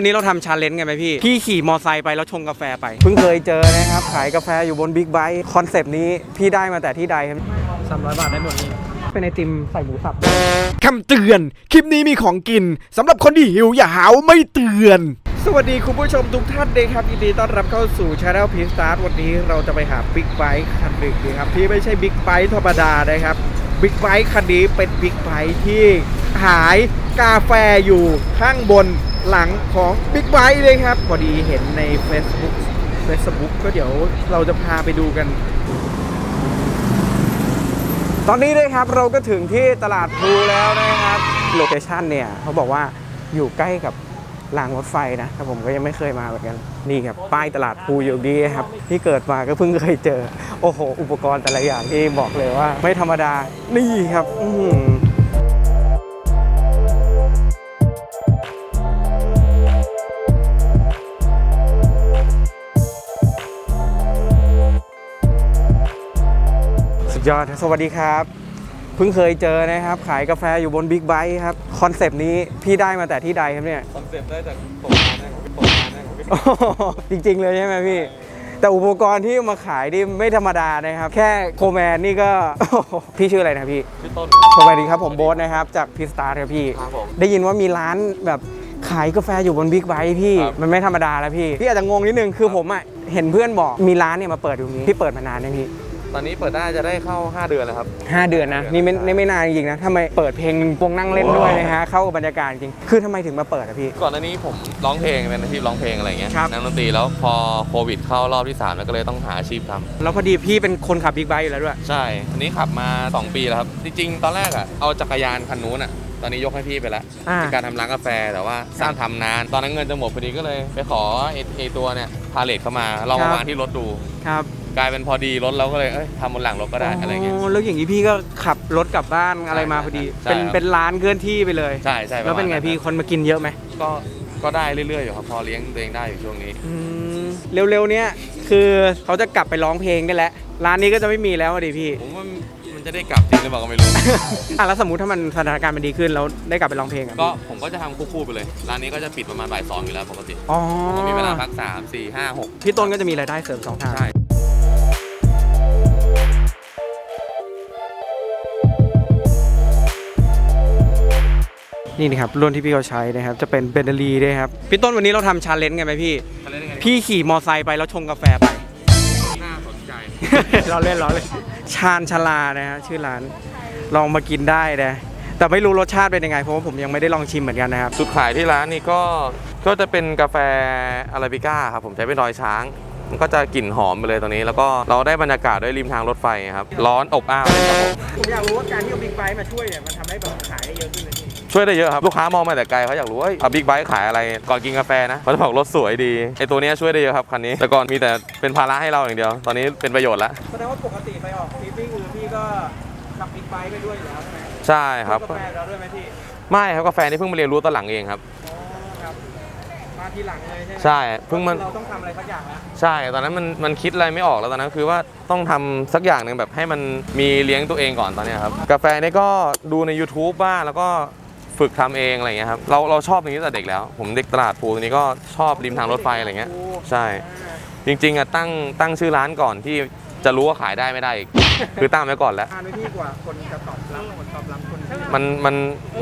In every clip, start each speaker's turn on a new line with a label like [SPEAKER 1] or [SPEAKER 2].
[SPEAKER 1] วันนี้เราทำชาเลนจ์กันไหมพี่ พี่ขี่มอไซค์ไปแล้วชงกาแฟไป เพิ่งเคยเจอนะครับ ขายกาแฟอยู่บนบิ๊กไบค์คอนเซปต์นี้พี่ได้มาแต่ที่ใดครับสามร้อยบาทได้หมดนี้ เป็นไอติมใส่หมูสับ
[SPEAKER 2] คำเตือน คลิปนี้มีของกินสำหรับคนที่หิวอย่าหาว่าไม่เตือน
[SPEAKER 1] สวัสดีคุณผู้ชมทุกท่านเลยครับยินดีต้อนรับเข้าสู่ช anel พีสตาร์วันนี้เราจะไปหาบิ๊กไบค์คันหนึ่งดีครับที่ไม่ใช่บิ๊กไบค์ธรรมดานะครับบิ๊กไบค์คันนี้เป็นบิ๊กไบค์ที่ขายกาแฟอยู่ข้างบน หลังของบิ๊กไบค์เลยครับ พอดีเห็นใน Facebook Facebook ก็เดี๋ยวเราจะพาไปดูกัน ตอนนี้เลยครับเราก็ถึงที่ตลาดพลูแล้วนะครับโลเคชันเนี่ยเขาบอกว่าอยู่ใกล้กับรางรถไฟนะแต่ผมก็ยังไม่เคยมาเหมือนกัน นี่ครับ ป้ายตลาดพูอยู่ดีครับ ที่เกิดมาก็เพิ่งเคยเจอ โอ้โห อุปกรณ์แต่ละอย่างที่บอกเลยว่า ไม่ธรรมดา นี่ครับ อื ดยอดสวัสดีครับ เพิ่งเคยเจอนะครับ ขายกาแฟอยู่บนบิ๊กไบค์ครับ คอนเซปต์นี้พี่ได้มาแต่ที่ใดครับเนี่ย
[SPEAKER 3] คอนเซปต์ได้จากผมมานะครับผมมานะครับ
[SPEAKER 1] โอ้โหจริง ๆ เลยใช่ไหมพี่ แต่อุปกรณ์ที่มาขายนี่ไม่ธรรมดานะครับ แค่โคแมนนี่ก็โอ้โหพี่ชื่ออะไรนะพี่
[SPEAKER 3] พี่ต้น
[SPEAKER 1] สวัสดีครับผมโบ๊ทนะครับ จากพิสตาร์ครับพี่
[SPEAKER 3] ครับผม
[SPEAKER 1] ได้ยินว่ามีร้านแบบขายกาแฟอยู่บนบิ๊กไบค์พี่
[SPEAKER 3] ครับ
[SPEAKER 1] มันไม่ธรรมดาแล้วพี่ พี่อาจจะงงนิดนึงคือผมอะเห็นเพื่อนบอกมีร้านเนี่ยมาเปิดอยู่นี้พี่เปิดมานานเนี่ยพี่
[SPEAKER 3] ตอนนี้เปิดได้จะได้เข้า 5 เดือนแล้วครับ
[SPEAKER 1] ห้าเดือนนะนี่ไม่นี่ไม่นานจริงๆนะทำไมเปิดเพลงวงนั่งเล่นด้วยนะฮะเข้ากับบรรยากาศจริงคือทำไมถึงมาเปิดอะพี่
[SPEAKER 3] ก่อนหน้านี้ผมร้องเพลงเป็นอาชีพร้องเพลงอะไรอย่างเงี้ย
[SPEAKER 1] ครับ
[SPEAKER 3] นักดนตรีแล้วพอโควิดเข้ารอบที่3แล้วก็เลยต้องหาอาชีพทำ
[SPEAKER 1] แล้วพอดีพี่เป็นคนขับบิ๊กไบค์อยู่แล้วด้วย
[SPEAKER 3] ใช่อันนี้ขับมา 2 ปีแล้วครับ จริงๆ ตอนแรกอะเอาจักรยานคันนู้นอะตอนนี้ยกให้พี่ไปแล้ว
[SPEAKER 1] อ่า
[SPEAKER 3] ในการทำร้านกาแฟแต่ว่าสั่งทำนาน ตอนนั้นเงินจะหมดพอดีก็เลย ไปขอไอ้ไอตัวเนี่ยพาเลทเข้ามาลองมาวางที่รถดู
[SPEAKER 1] ครับ
[SPEAKER 3] กลายเป็นพอดีรถเราก็เลยเอ้ยทำบนหลังรถก็ได้อะไรเงี้ย
[SPEAKER 1] แล้วอย่างนี้พี่ก็ขับรถกลับบ้านอะไรมาพอดี
[SPEAKER 3] ใช่
[SPEAKER 1] เป็น
[SPEAKER 3] ครับ
[SPEAKER 1] เป็นร้านเคลื่อนที่ไปเลย
[SPEAKER 3] ใช่ใช่
[SPEAKER 1] แล้วเป็นไง
[SPEAKER 3] ระมาณ
[SPEAKER 1] พี่คนมากินเยอะไหม
[SPEAKER 3] ก็ก็ได้เรื่อยๆอยู่ครับพอเลี้ยงตัวเองได้อยู่ช่วงนี้
[SPEAKER 1] อืมเร็วๆเนี้ยคือเขาจะกลับไปร้องเพลงได้แล้วร้านนี้ก็จะไม่มีแล้วอะดิพี่
[SPEAKER 3] ผมว่ามันจะได้กลับจริงหรือเปล่าก็ไม่รู้
[SPEAKER 1] อะแล้วสมมติถ้ามันสถานการณ์มันดีขึ้นแล้วได้กลับไปร้องเพลงอะ
[SPEAKER 3] ก็ผมก็จะทำคู่ๆไปเลย ร้านนี้ก็จะปิดประมาณบ่ายสองอยู่แล้วปกติ
[SPEAKER 1] อ๋อ
[SPEAKER 3] ผมก็มีเวลาพักสามสี่ห้าหก
[SPEAKER 1] พี่ต้นก็จะมีรายได้เสริมสองทาง
[SPEAKER 3] ใช่
[SPEAKER 1] นี่นะครับรุ่นที่พี่เขาใช้นะครับ จะเป็นเบนเดลีด้วยครับ พี่ต้นวันนี้เราทำชาเลนจ์กันไหมพี่ พี่ขี่มอไซค์ไปแล้วชงกาแฟไป
[SPEAKER 3] น่าสนใจ
[SPEAKER 1] เราเล่นเราเล่นชาญชลานะฮะชื่อร้านลองมากินได้นะแต่ไม่รู้รสชาติเป็นยังไงเพราะว่าผมยังไม่ได้ลองชิมเหมือนกันนะครับ
[SPEAKER 3] จุดขายที่ร้านนี่ก็ก็จะเป็นกาแฟอาราบิก้าครับผมใช้เป็นรอยช้าง มันก็จะกลิ่นหอมไปเลยตรงนี้ แล้วก็เราได้บรรยากาศด้วยริมทางรถไฟครับร้อนอบอ้าวเลยครับผม
[SPEAKER 1] ผมอยากรู้ว่าการที่เอาบิ๊กไบค์มาช่วยเนี่ยมันทำให้แบบขายได้เยอะขึ้นเลยพี่
[SPEAKER 3] ช่วยได้เยอะครับ ลูกค้ามองมาแต่ไกลเขาอยากรู้ว่าเอาบิ๊กไบค์ขายอะไรก่อนกินกาแฟนะเขาจะบอกรถสวยดีไอตัวเนี้ยช่วยได้เยอะครับคันนี้แต่ก่อนมีแต่เป็นภาระให้เราอย่างเดียว ตอนนี้เป็นประโยชน์แล้ว
[SPEAKER 1] แสดงว่าปกติไปออกทริปปิ้งคือพี่ก็ขับบิ๊กไบค์ไปด้วยอยู่แล้วใช่ไหม
[SPEAKER 3] ใช่ครับ
[SPEAKER 1] กาแฟเราด้วยไหมพี่
[SPEAKER 3] ไม่ครับกาแฟนี่เพิ่งมาเรียนรู้ตอนหลังเองครับ
[SPEAKER 1] อ๋อครับมาทีหลังเลยใช่ไหม
[SPEAKER 3] ใช่เพิ่งมัน
[SPEAKER 1] เราต้องทำอะไรสักอย่างนะ
[SPEAKER 3] ใช่ตอนนั้นมันมันคิดอะไรไม่ออกแล้วตอนนั้นคือว่าต้องทำสักอย่างหนึ่งแบบให้มันมีเลี้ยงตัวเองก่อนตอนเนี้ยครับกาแฟนี่ก็ดูใน YouTube บ้างแล้วก็ ฝึกทำเองอะไรเงี้ยครับเราเราชอบอย่างนี้ตั้งแต่เด็กแล้ว ผมเด็กตลาดภูตรงนี้ก็ชอบริมทางรถไฟอะไรเงี้ยใช่ จริงๆอะตั้งตั้งชื่อร้านก่อนที่จะรู้ว่าขายได้ไม่ได้อีก คือตั้งไว้ก่อนแล้ว
[SPEAKER 1] ทานไว้พี่กว่าคนจะตอบรับคนตอบรับคนที่
[SPEAKER 3] มันมัน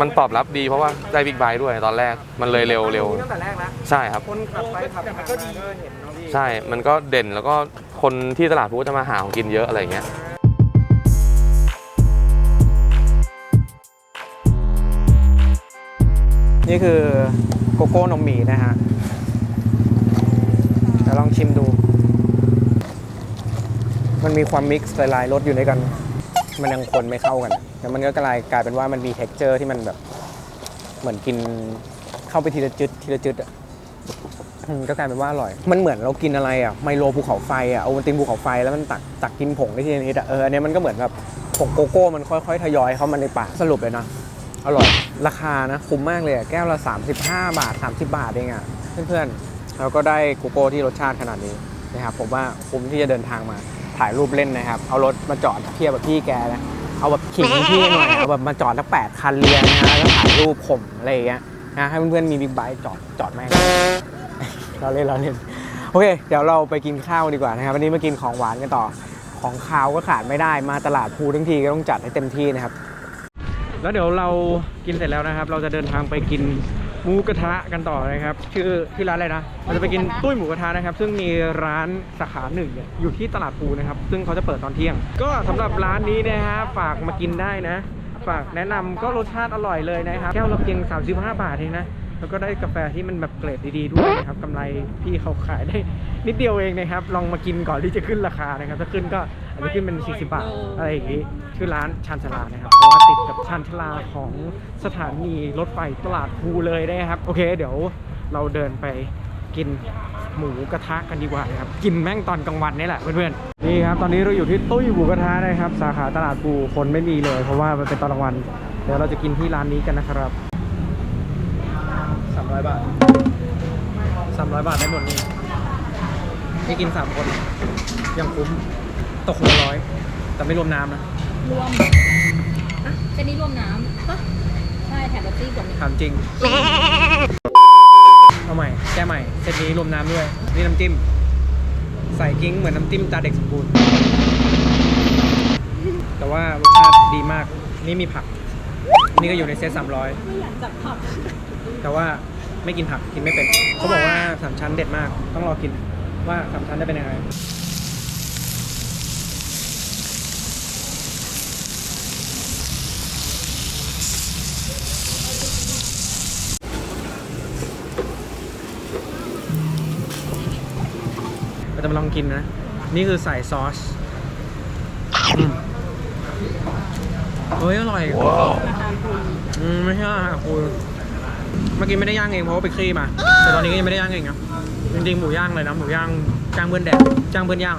[SPEAKER 3] มันตอบรับดีเพราะว่าได้บิ๊กไบค์ด้วยตอนแรกมันเลยเร็วเร็ว
[SPEAKER 1] ตั้งแต่แรกแล้ว
[SPEAKER 3] ใช่ครับ
[SPEAKER 1] คนขับไปขับมาก็ดีเห็นเนาะพี่
[SPEAKER 3] ใช่มันก็เด่นแล้วก็คนที่ตลาดภูก็จะมาหาของกินเยอะอะไรเงี้ย
[SPEAKER 1] นี่คือโกโก้นมหมีนะฮะเดี๋ยวลองชิมดู มันมีความมิกซ์หลายๆรสอยู่ในกัน มันยังคนไม่เข้ากัน แต่มันก็กลายกลายเป็นว่ามันมี t e x t อร์ที่มันแบบ เหมือนกินเข้าไปทีละจุดทีละจุดอะก็กลายเป็นว่าอร่อย มันเหมือนเรากินอะไรอะไมโลภูเขาไฟอะโอวัลตินภูเขาไฟแล้วมันตักตักกินผงได้ทีละนิดอะเอออันนี้มันก็เหมือนแบบผงโกโก้มันค่อยๆทยอยเข้ามาในปากสรุปเลยนะ อร่อย ราคานะคุ้มมากเลยแก้วละ 35 บาท 30 บาทเองอะเพื่อนๆแล้วก็ได้โกโก้ที่รสชาติขนาดนี้นะครับผมว่าคุ้มที่จะเดินทางมาถ่ายรูปเล่นนะครับ เอารถมาจอดเทียบกับพี่แกนะเอาแบบขิงพี่หน่อยเอาแบบมาจอดทั้งแปดคันเรียงนะแล้วถ่ายรูปผมอะไรอย่างเงี้ยนะให้เพื่อนๆมีบิ๊กไบค์จอดจอดแม่งเราเล่นเราเล่นโอเค เดี๋ยวเราไปกินข้าวดีกว่านะครับวันนี้มากินของหวานกันต่อของคาวก็ขาดไม่ได้มาตลาดภูทั้งทีก็ต้องจัดให้เต็มที่นะครับ แล้วเดี๋ยวเรากินเสร็จแล้วนะครับ เราจะเดินทางไปกินหมูกระทะกันต่อนะครับ ชื่อที่ร้านอะไรนะเราจะไปกินตุ้ยหมูกระทะนะครับ ซึ่งมีร้านสาขาหนึ่งเนี่ยอยู่ที่ตลาดภูนะครับ ซึ่งเขาจะเปิดตอนเที่ยง ก็สำหรับร้านนี้นะฮะฝากมากินได้นะ ฝากแนะนำก็รสชาติอร่อยเลยนะครับ แก้วละเพียง35 บาทเองนะ แล้วก็ได้กาแฟที่มันแบบเกรดดีๆด้วยนะครับกำไรพี่เขาขายได้นิดเดียวเองนะครับ ลองมากินก่อนที่จะขึ้นราคานะครับ ถ้าขึ้นก็อาจจะขึ้นเป็น 40 บาทอะไรอย่างงี้ชื่อร้านชานชลานะครับ เพราะว่าติดกับชานชลาของสถานีรถไฟตลาดภูเลยนะครับ โอเค เดี๋ยวเราเดินไปกินหมูกระทะกันดีกว่านะครับ กินแม่งตอนกลางวันนี่แหละเพื่อนๆ นี่ครับ ตอนนี้เราอยู่ที่ตุ้ยหมูกระทะนะครับ สาขาตลาดภูคนไม่มีเลย เพราะว่ามันเป็นตอนกลางวัน เดี๋ยวเราจะกินที่ร้านนี้กันนะครับ ร้อยบาทสามร้อยบาทได้หมดนี่นี่กินสามคน ยังคุ้ม ตกคนละร้อย แต่ไม่รวมน้ำนะ
[SPEAKER 4] รวมอะเจนนี้รวมน้ำปะใช่แถมรสตี้กว่านี้
[SPEAKER 1] ถามจริง เอาใหม่ แก้ใหม่ เซตนี้รวมน้ำด้วย นี่น้ำจิ้ม ใส่กิ้งเหมือนน้ำจิ้มตาเด็กสมบูรณ์ แต่ว่ารสชาติดีมาก นี่มีผัก นี่ก็อยู่ในเซตสามร้อย
[SPEAKER 4] ไม่อยากจับผัก
[SPEAKER 1] แต่ว่า ไม่กินผักกินไม่เป็น เขาบอกว่าสามชั้นเด็ดมาก ต้องรอกินว่าสามชั้นได้เป็นยังไงเราจะมาลองกินนะ นี่คือใส่ซอสอืมเฮ้ยอร่อยอืมไม่ใช่อาหารคุณ เมื่อกี้ไม่ได้ย่างเองเพราะว่าไปคลี่มา แต่ตอนนี้ก็ยังไม่ได้ย่างเองนะจริงๆหมูย่างเลยนะหมูย่างจ้างเพื่อนแดดจ้างเพื่อนย่าง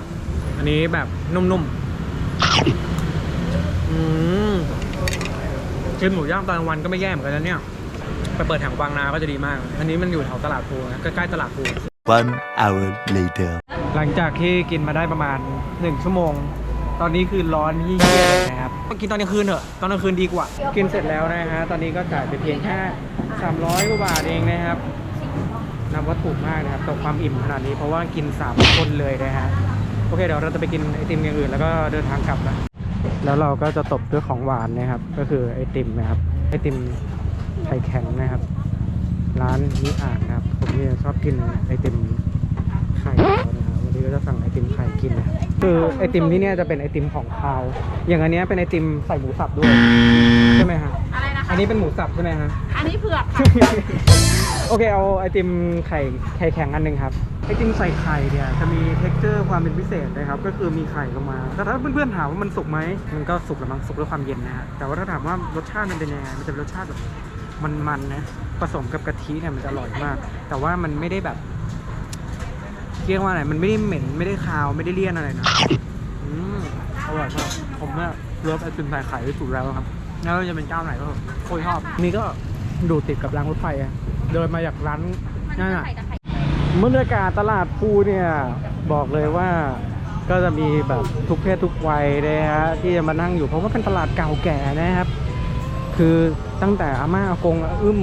[SPEAKER 1] อันนี้แบบนุ่มๆอืมกินหมูย่างตอนกลางวันก็ไม่แย่เหมือนกันนะเนี่ยไปเปิดแถวบางนาก็จะดีมาก อันนี้มันอยู่แถวตลาดภูนะใกล้ๆตลาดภู
[SPEAKER 5] One hour later.
[SPEAKER 1] หลังจากที่กินมาได้ประมาณ 1 ชั่วโมง ตอนนี้คือร้อนเยี่ย กินตอนกลางคืนเถอะตอนกลางคืนดีกว่า กินเสร็จแล้วนะฮะตอนนี้ก็จ่ายไปเพียงแค่300กว่าบาทเองนะครับนับว่าถูกมากนะครับต่อความอิ่มขนาดนี้เพราะว่ากิน3คนเลยนะฮะโอเคเดี๋ยวเราจะไปกินไอติมอย่างอื่นแล้วก็เดินทางกลับนะแล้วเราก็จะตบด้วยของหวานนะครับ ก็คือไอติมนะครับไอติมไข่แข็งนะครับ ร้านนิอ่านนะครับผมเนี่ยชอบกินไอติมไข่นะครับวันนี้ก็จะสั่งไอติมไข่กินนะครับ คือไอติมที่เนี่ยจะเป็นไอติมของคาว อย่างอันเนี้ยเป็นไอติมใส่หมูสับด้วยใช่ไหมฮะ
[SPEAKER 4] อะไรนะคะ
[SPEAKER 1] อันนี้เป็นหมูสับใช่ไหมฮะ
[SPEAKER 4] อันนี้เผือกค่ะ
[SPEAKER 1] โอเคเอาไอติมไข่ไข่แข็งอันหนึ่งครับ ไอติมใส่ไข่เนี่ยจะมีเท็กเจอร์ความเป็นพิเศษนะครับ ก็คือมีไข่ลงมา แต่ถ้าเพื่อนๆถามว่ามันสุกไหม มันก็สุกแล้วมั้งสุกด้วยความเย็นนะฮะ แต่ว่าถ้าถามว่ารสชาติมันเป็นยังไง มันจะเป็นรสชาติแบบมันๆนะ ผสมกับกะทิเนี่ยมันจะอร่อยมาก แต่ว่ามันไม่ได้แบบ เรียกว่าอะไร มันไม่ได้เหม็น ไม่ได้คาว ไม่ได้เลี่ยนอะไรนะ อืมอร่อยมากผมเนี่ยเลิฟไอติมใส่ไข่ที่สุดแล้วครับ แล้วจะเป็นเจ้าไหนก็โคตรชอบ นี่ก็ดูติดกับรางรถไฟอะเดินมาจากร้านนั่นอะบรรยากาศตลาดภูเนี่ย บอกเลยว่าก็จะมีแบบทุกเพศทุกวัยนะฮะที่จะมานั่งอยู่เพราะว่าเป็นตลาดเก่าแก่นะครับ คือตั้งแต่อาม่าอากงอาอึ้ม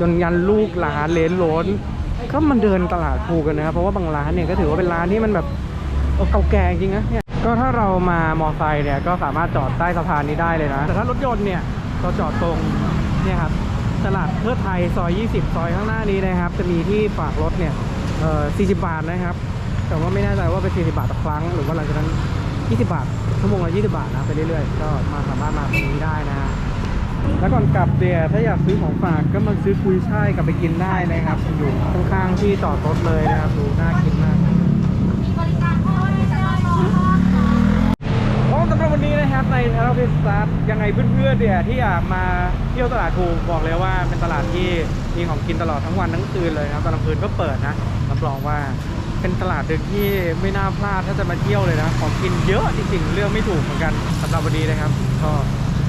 [SPEAKER 1] จนยันลูกหลานเลนโหลน ก็มันเดินตลาดภูกันนะครับ เพราะว่าบางร้านเนี่ยก็ถือว่าเป็นร้านที่มันแบบเก่าแก่จริงนะเนี่ยก็ถ้าเรามามอไซค์เนี่ยก็สามารถจอดใต้สะพานนี้ได้เลยนะ แต่ถ้ารถยนต์เนี่ยเราจอดตรงเนี่ยครับตลาดเพื่อไทยซอย 20 ซอยข้างหน้านี้นะครับ จะมีที่ฝากรถเนี่ยเอ่อ40 บาทนะครับ แต่ว่าไม่แน่ใจว่าเป็น 40 บาทต่อครั้ง หรือว่าหลังจากนั้น 20 บาทชั่วโมงละ 20 บาทนะไปเรื่อยๆ ก็มาสามารถมาตรงนี้ได้นะฮะ แล้วก่อนกลับเนี่ยถ้าอยากซื้อของฝากก็มาซื้อกุยช่ายกลับไปกินได้นะครับ อยู่ข้างๆที่จอดรถเลยนะครับดูน่ากินมากโอ้สำหรับวันนี้นะครับในทาราฟิสตาร์ยังไงเพื่อนๆเนี่ยที่อยากมาเที่ยวตลาดภูบอกเลยว่าเป็นตลาดที่มีของกินตลอดทั้งวันทั้งคืนเลยนะครับตอนกลางคืนก็เปิดนะรับรองว่าเป็นตลาดดินที่ไม่น่าพลาดถ้าจะมาเที่ยวเลยนะ ของกินเยอะจริงๆเลือกไม่ถูกเหมือนกันสำหรับวันนี้นะครับ ก็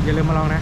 [SPEAKER 1] อย่าลืมมาลองนะ